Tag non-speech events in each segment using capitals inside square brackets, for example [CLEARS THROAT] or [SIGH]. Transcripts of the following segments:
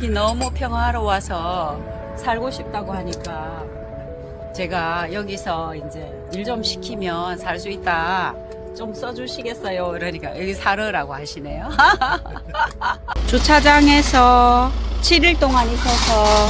여기 너무 평화로워서 살고 싶다고 하니까 제가 여기서 이제 일 좀 시키면 살 수 있다. 좀 써주시겠어요? 그러니까 여기 살으라고 하시네요. [LAUGHS] 주차장에서 7일 동안 있어서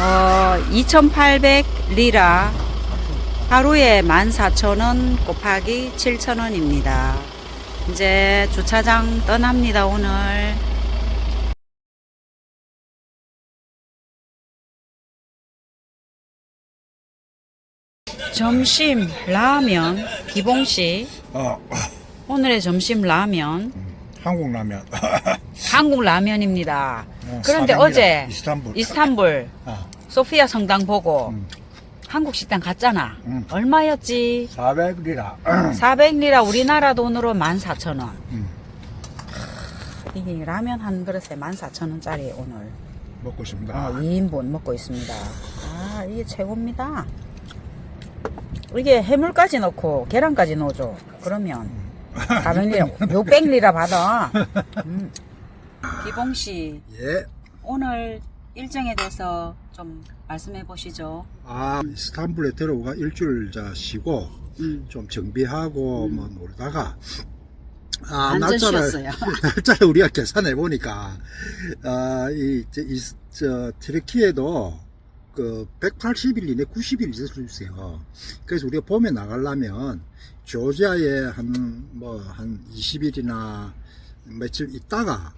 어, 2,800리라 하루에 14,000원 곱하기 7,000원입니다. 이제 주차장 떠납니다, 오늘. 점심 라면 기봉 씨 어, 오늘의 점심 라면 한국 라면. [LAUGHS] 한국 라면입니다. 어, 그런데 400 어제 이스탄불. 이스탄불 [LAUGHS] 아, 소피아 성당 보고 음. 한국 식당 갔잖아. 음. 얼마였지? 400리라. 400리라 [CLEARS THROAT] 우리나라 돈으로 14,000원. 음, 이게 라면 한 그릇에 14,000원짜리 오늘 먹고 싶습니다. 어, 2인분 먹고 있습니다. 아, 이게 최고입니다. 이게 해물까지 넣고 계란까지 넣어줘. 그러면 400리라, 600리라 받아. 음. 기봉 씨, 예. 오늘 일정에 대해서 좀 말씀해 보시죠. 아, 이스탄불에 들어오가 일주일 자 쉬고 음. 좀 정비하고 뭐 놀다가 아, 완전 날짜를 쉬었어요. [LAUGHS] 날짜를 우리가 계산해 보니까 아, 이, 저, 이, 저 트르키에도 그 180일 이내 90일 있을 수 있어요. 그래서 우리가 봄에 나가려면 조지아에 한 뭐 한 20일이나 며칠 있다가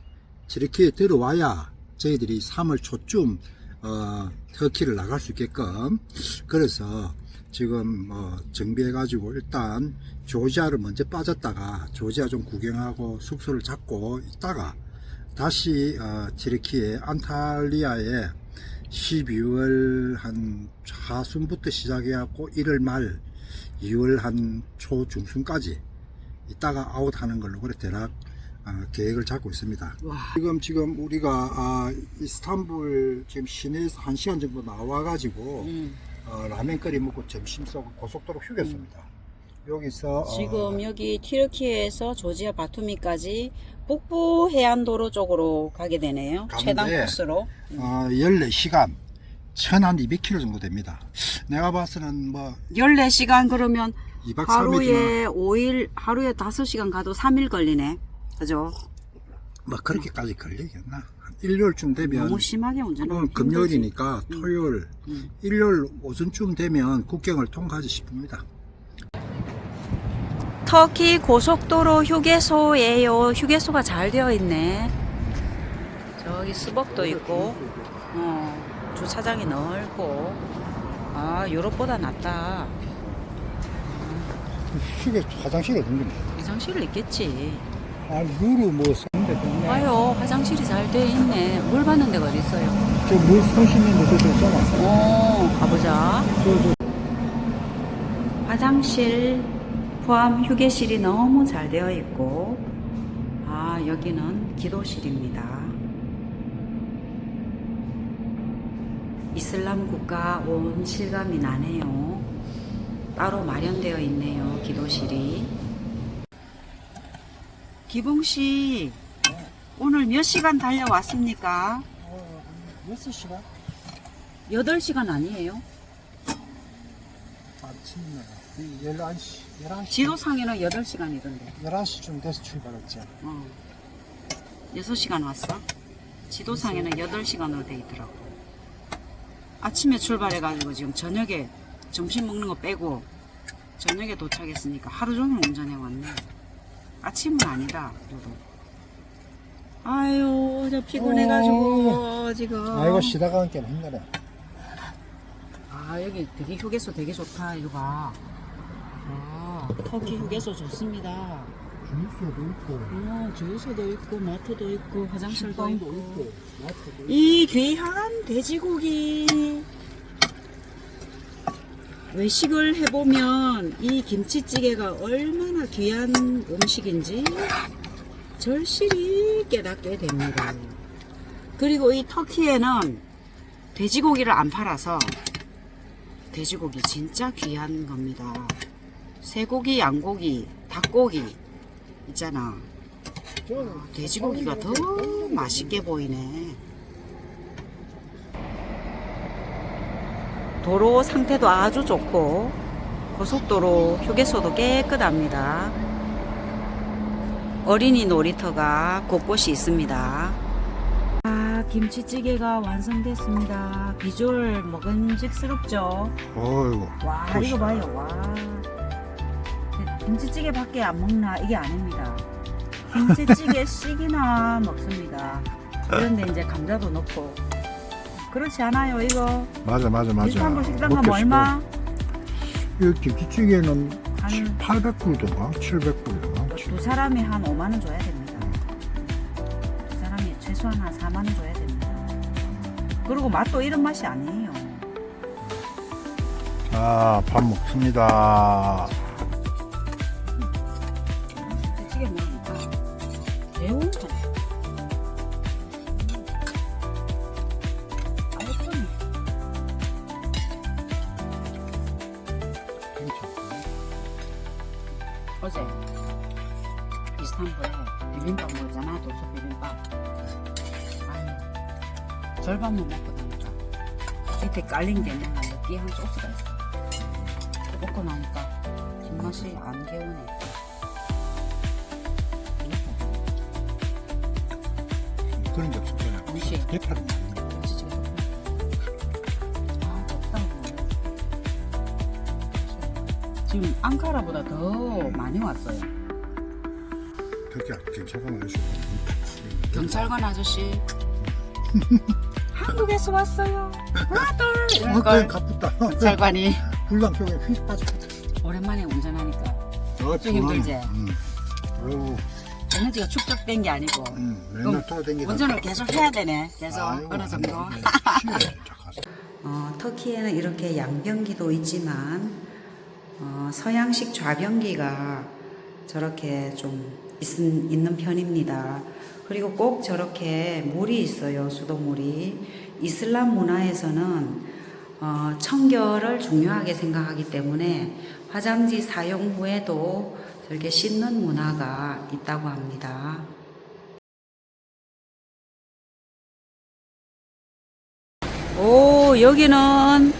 트르키에 들어와야 저희들이 3월 초쯤 어, 터키를 나갈 수 있게끔 그래서 지금 뭐 정비해 가지고 일단 조지아를 먼저 빠졌다가 조지아 좀 구경하고 숙소를 잡고 있다가 다시 어, 트르키의 안탈리아에 12월 한 하순부터 시작해갖고 1월 말 2월 한 초중순까지 있다가 아웃하는 걸로 그래 대략 어, 계획을 잡고 있습니다. 와, 지금 지금 우리가 아, 이스탄불 지금 시내에서 한 시간 정도 나와가지고 음. 어, 라면 끓이 먹고 점심 쏘고 고속도로 휴게소입니다. 여기서 어, 지금 여기 티르키에서 조지아 바투미까지 북부 해안도로 쪽으로 가게 되네요. 최단 코스로. 어, 14시간 1200km 정도 됩니다. 내가 봐서는 뭐 14시간 그러면 2박 3일이나 하루에 5일, 하루에 5시간 가도 3일 걸리네. 그죠? 뭐 그렇게까지 걸리겠나? 한 일요일쯤 되면 너무 심하게 운전하면 오늘 금요일이니까 힘들지. 토요일, 음. 일요일 오전쯤 되면 국경을 통과하지 싶습니다. 터키 고속도로 휴게소예요. 휴게소가 잘 되어 있네. 저기 수복도 있고, 어, 주차장이 넓고, 아, 유럽보다 낫다. 휴게 화장실 어딘데? 화장실을 있겠지. 아, 루루 뭐 쓰는데. 봐요, 화장실이 잘 되어 있네. 물 받는 데가 어디 있어요? 저물손 씻는 데서 좀 써놨어. 어, 가보자. 저, 저, 화장실 포함 휴게실이 너무 잘 되어 있고, 아, 여기는 기도실입니다. 이슬람 국가 온 실감이 나네요. 따로 마련되어 있네요, 기도실이. 기봉씨, 오늘 몇 시간 달려왔습니까? 어, 6시간? 8시간 아니에요? 아침에 11시, 11시. 지도상에는 8시간이던데. 11시쯤 돼서 출발했지. 어. 6시간 왔어? 지도상에는 8시간으로 돼 있더라고. 아침에 출발해가지고 지금 저녁에 점심 먹는 거 빼고 저녁에 도착했으니까 하루 종일 운전해 왔네. 아침은 아니다, 그래도. 아유, 저 피곤해가지고 지금. 아이고, 쉬다가 함께 힘내네. 아, 여기 되게 휴게소 되게 좋다, 이거 봐. 아, 터키 휴게소 좋습니다. 주유소도 있고, 어, 주유소도 있고, 마트도 있고, 화장실도 있고. 있고, 마트도 있고. 이 귀한 돼지고기 외식을 해보면 이 김치찌개가 얼마나 귀한 음식인지 절실히 깨닫게 됩니다. 그리고 이 터키에는 돼지고기를 안 팔아서 돼지고기 진짜 귀한 겁니다. 쇠고기, 양고기, 닭고기 있잖아. 아, 돼지고기가 더 맛있게 보이네. 도로 상태도 아주 좋고 고속도로 휴게소도 깨끗합니다. 어린이 놀이터가 곳곳이 있습니다. 아, 김치찌개가 완성됐습니다. 비주얼 먹음직스럽죠? 어이구. 와. 이거 봐요. 와. 김치찌개밖에 안 먹나? 이게 아닙니다. 김치찌개 [LAUGHS] 씩이나 먹습니다. 그런데 이제 감자도 넣고. 그렇지 않아요, 이거? 맞아, 맞아, 맞아. 이스탄불 식당 가면 얼마? 이 김치찌개는 한 800불도가 700불도가. 두 사람이 한 5만 원 줘야 됩니다. 두 사람이 최소한 한 4만 원 줘야 됩니다. 그리고 맛도 이런 맛이 아니에요. 자, 밥 먹습니다. 찌개 먹으니까 먹고 나니까 밑에 깔린 게 뭔가 느끼한 소스가 있어. 먹고 나니까 뒷맛이 안 개운해. 그런 게 거야. 무시. 대파는 아 덥다 지금 앙카라보다 더 많이 왔어요. 그렇게 괜찮아 아저씨. 경찰관 아저씨 [LAUGHS] 한국에서 왔어요 아들 어때 이럴걸 가쁘다. 경찰관이 불량병에 휙 빠져. 오랜만에 운전하니까 어, 좀 힘들지? 응. 어우, 에너지가 축적된 게 아니고 응. 그럼 맨날 돌아다니다. 운전을 계속 해야 되네 계속 아이고, 어느 정도 쉬워. 잠깐. [LAUGHS] 어, 터키에는 이렇게 양변기도 있지만 어, 서양식 좌변기가 저렇게 좀 있, 있는 편입니다. 그리고 꼭 저렇게 물이 있어요. 수도물이. 이슬람 문화에서는 어, 청결을 중요하게 생각하기 때문에 화장지 사용 후에도 저렇게 씻는 문화가 있다고 합니다. 오, 여기는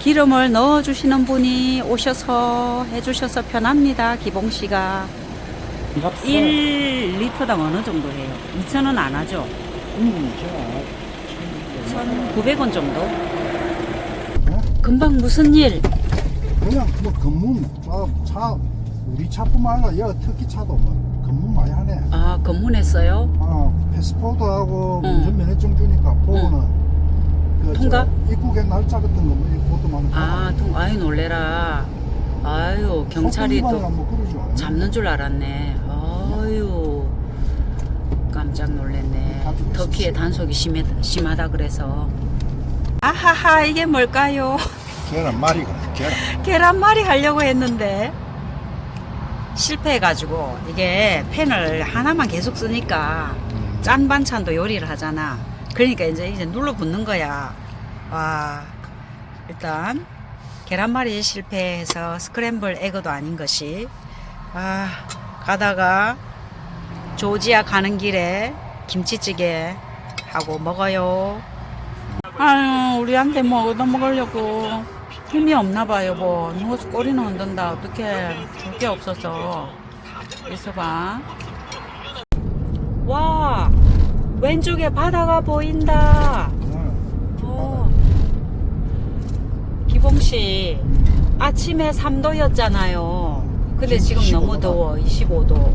기름을 넣어주시는 분이 오셔서 해주셔서 편합니다. 기봉 씨가 1리터당 어느 정도 해요? 2,000원 안 하죠? 음, 1,900원 정도? 어? 금방 무슨 일? 그냥 뭐 검문 차, 차 우리 차뿐만 아니라 여기 터키 차도 뭐 검문 많이 하네. 아, 검문했어요? 어, 패스포트하고 응. 운전면허증 주니까 보고는 그 통과? 저 입국의 날짜 같은 거뭐 보도만 아, 통, 아유, 놀래라. 아유, 경찰이 또 뭐. 잡는 줄 알았네. 아유, 깜짝 놀랐네. 터키의 단속이 심해, 심하다 그래서. 아하하, 이게 뭘까요? 계란 말이거든. 계란. 계란말이 하려고 했는데 실패해가지고 이게 팬을 하나만 계속 쓰니까 음. 짠 반찬도 요리를 하잖아. 그러니까 이제 이제 눌러 붙는 거야. 와 일단 계란말이 실패해서 스크램블 에그도 아닌 것이 아 가다가 조지아 가는 길에 김치찌개 하고 먹어요. 아유 우리한테 뭐 얻어 먹으려고 힘이 없나 봐요 뭐. 누워서 꼬리는 흔든다. 어떻게 줄 게 없어서. 있어봐. 와 왼쪽에 바다가 보인다. 어. 기봉씨 아침에 3도였잖아요 근데 지금 너무 25도. 더워 25도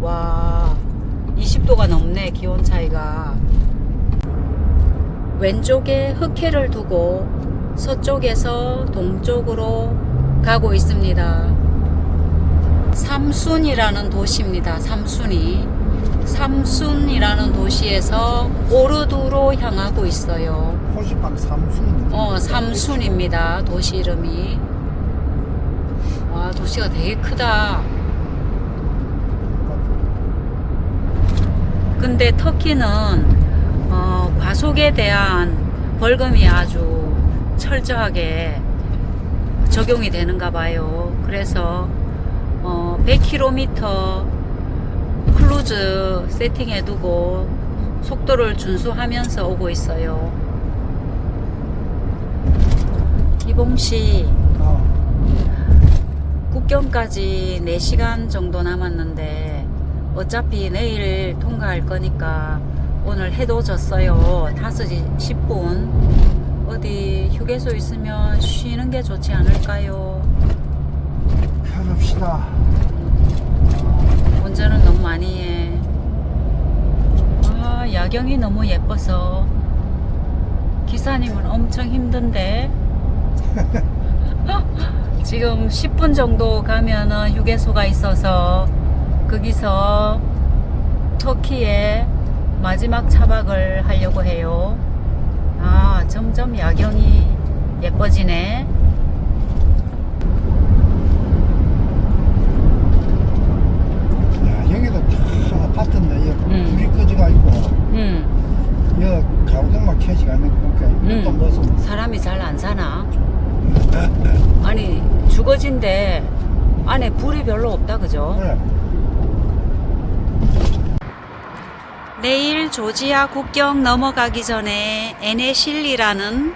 와 20도가 넘네 기온 차이가 왼쪽에 흑해를 두고 서쪽에서 동쪽으로 가고 있습니다. 삼순이라는 도시입니다. 삼순이. 삼순이라는 도시에서 오르두로 향하고 있어요. 호시방 삼순. 어, 삼순입니다. 도시 이름이. 와, 도시가 되게 크다. 근데 터키는 어, 과속에 대한 벌금이 아주 철저하게 적용이 되는가 봐요. 그래서 어, 100km 클루즈 세팅해 두고 속도를 준수하면서 오고 있어요. 이봉씨 어, 국경까지 4시간 정도 남았는데 어차피 내일 통과할 거니까 오늘 해도 졌어요 5시 10분 어디 휴게소 있으면 쉬는 게 좋지 않을까요 편합시다. 운전은 너무 많이 해. 아, 야경이 너무 예뻐서 기사님은 엄청 힘든데. [LAUGHS] 지금 10분 정도 가면은 휴게소가 있어서 거기서 터키의 마지막 차박을 하려고 해요. 아, 점점 야경이 예뻐지네. 야, 여기도 다 아파트인데, 여기 음. 불이 꺼지가 있고, 음, 여기 가로등만 켜지가 있는 거 보니까, 이것도 음. 무슨, 사람이 잘 안 사나? 아니 주거지인데 안에 불이 별로 없다 그죠? 그래. 내일 조지아 국경 넘어가기 전에 에네실리라는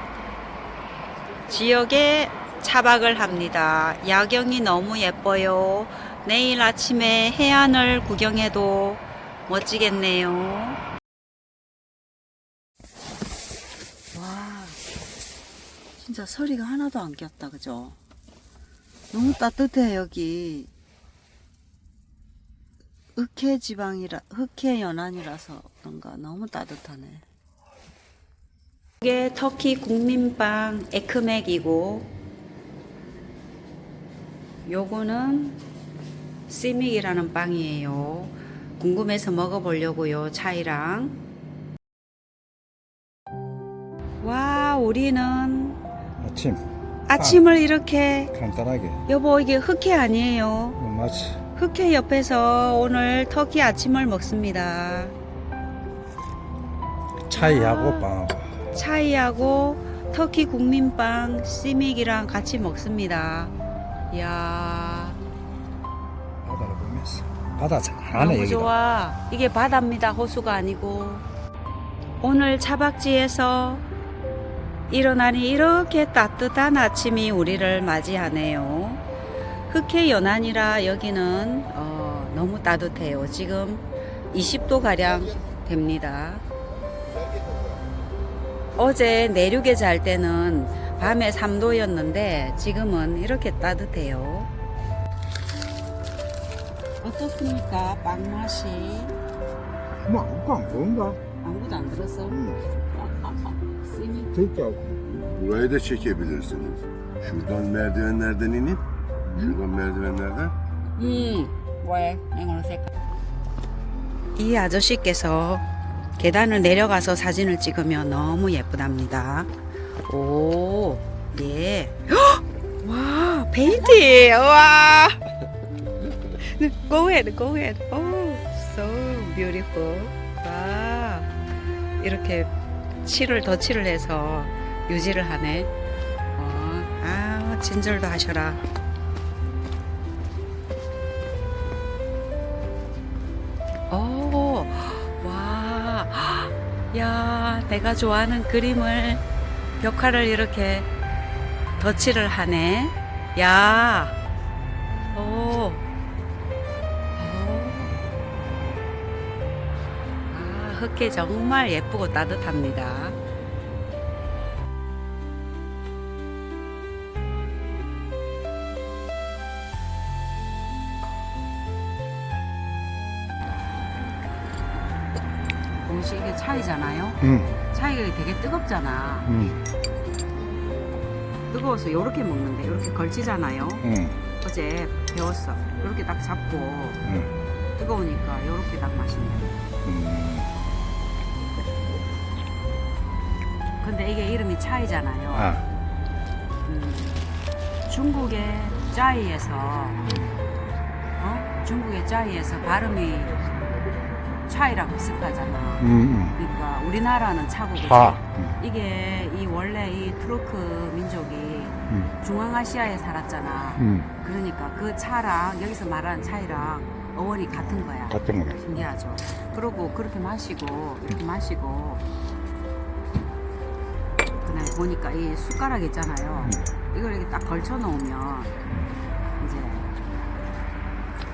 지역에 차박을 합니다. 야경이 너무 예뻐요. 내일 아침에 해안을 구경해도 멋지겠네요. 와, 진짜 서리가 하나도 안 꼈다, 그죠? 너무 따뜻해, 여기. 흑해 지방이라 흑해 연안이라서 그런가 너무 따뜻하네. 이게 터키 국민빵 에크맥이고 요거는 시믹이라는 빵이에요. 궁금해서 먹어보려고요. 차이랑. 와, 우리는 아침, 아침을 이렇게 간단하게. 여보 이게 흑해 아니에요. 맞지. 흑해 옆에서 오늘 터키 아침을 먹습니다. 차이하고 아. 빵. 차이하고 터키 국민빵 시믹이랑 같이 먹습니다. 이야 바다를 보면서. 바다 잘하네, 너무 여기가. 좋아. 이게 바다입니다. 호수가 아니고. 오늘 차박지에서 일어나니 이렇게 따뜻한 아침이 우리를 맞이하네요. 흑해 연안이라 여기는 어, 너무 따뜻해요. 지금 20도 가량 됩니다. 어제 내륙에 잘 때는 밤에 3도였는데 지금은 이렇게 따뜻해요. 어떻습니까? 빵 맛이 뭐, 아무것도 안 보인다. 아무도 안 들었어. 스 미. 진짜. Burayı da çekebilirsiniz. Şuradan merdivenlerden inip, şuradan merdivenlerden 음, 왜? 이걸로 색깔. 이 아저씨께서 계단을 내려가서 사진을 찍으면 너무 예쁘답니다. 오, 예. 헉! 와, 페인트! 와! Go ahead, go ahead. Oh, so beautiful. 와, 이렇게 칠을 덧칠을 해서 유지를 하네. 어, 아, 진절도 하셔라. 오, 와, 야, 내가 좋아하는 그림을 벽화를 이렇게 덧칠을 하네. 야, 아, 흑해 정말 예쁘고 따뜻합니다. 음식 이게 차이잖아요. 응, 차이가 되게 뜨겁잖아. 응, 뜨거워서 이렇게 먹는데 이렇게 걸치잖아요. 응, 어제 배웠어. 이렇게 딱 잡고 응. 뜨거우니까 이렇게 딱 마시네. 음, 근데 이게 이름이 차이잖아요. 아, 음, 중국의 짜이에서 어? 중국의 짜이에서 발음이 차이랑 비슷하잖아. 음, 그러니까 우리나라는 차고 그치? 차. 음, 이게 이 원래 이 투르크 민족이 음, 중앙아시아에 살았잖아. 음. 그러니까 그 차랑 여기서 말하는 차이랑 어원이 같은 거야. 같은 거네. 신기하죠. 그러고 그렇게 마시고 이렇게 마시고 보니까 이 숟가락 있잖아요. 음. 이걸 이렇게 딱 걸쳐 놓으면 이제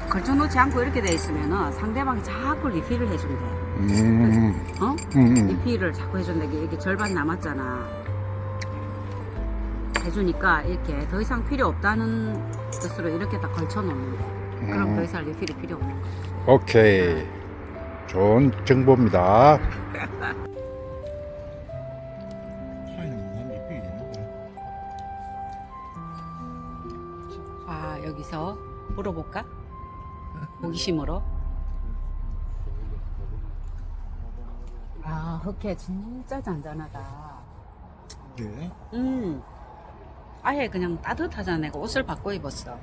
걸쳐 놓지 않고 이렇게 돼 있으면은 상대방이 자꾸 리필을 해준대. 음, 어? 음, 음. 리필을 자꾸 해준대. 이게 절반 남았잖아. 해주니까 이렇게 더 이상 필요 없다는 뜻으로 이렇게 딱 걸쳐 놓는데. 그럼 더 음. 이상 리필이 필요 없는 거야. 오케이. 좋은 정보입니다. 여기서 물어볼까? 호기심으로. 아 흑해 진짜 잔잔하다. 네. 음. 아예 그냥 따뜻하잖아. 내가 옷을 바꿔 입었어.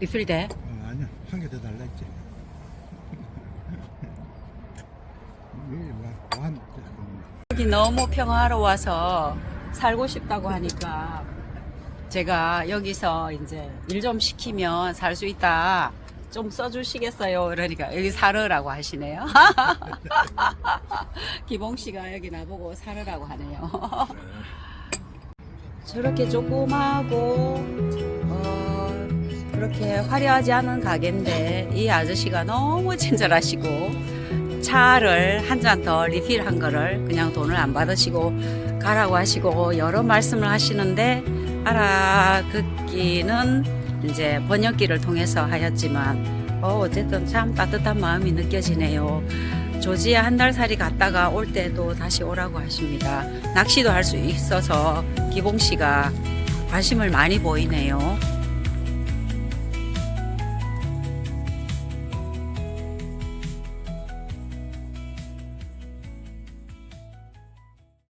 리필 돼? 어, 아니야, 한 개 더 달라 했지. [LAUGHS] 완, 여기 너무 평화로워서 살고 싶다고 하니까 제가 여기서 이제 일 좀 시키면 살 수 있다. 좀 써주시겠어요? 그러니까 여기 살으라고 하시네요. [LAUGHS] 기봉 씨가 여기 나보고 살으라고 하네요. [LAUGHS] 저렇게 조그마하고 어, 그렇게 화려하지 않은 가게인데 이 아저씨가 너무 친절하시고 차를 한 잔 더 리필한 거를 그냥 돈을 안 받으시고 가라고 하시고 여러 말씀을 하시는데 알아듣기는 이제 번역기를 통해서 하였지만 어, 어쨌든 참 따뜻한 마음이 느껴지네요. 조지에 한달 살이 갔다가 올 때도 다시 오라고 하십니다. 낚시도 할 수 있어서 기봉 씨가 관심을 많이 보이네요.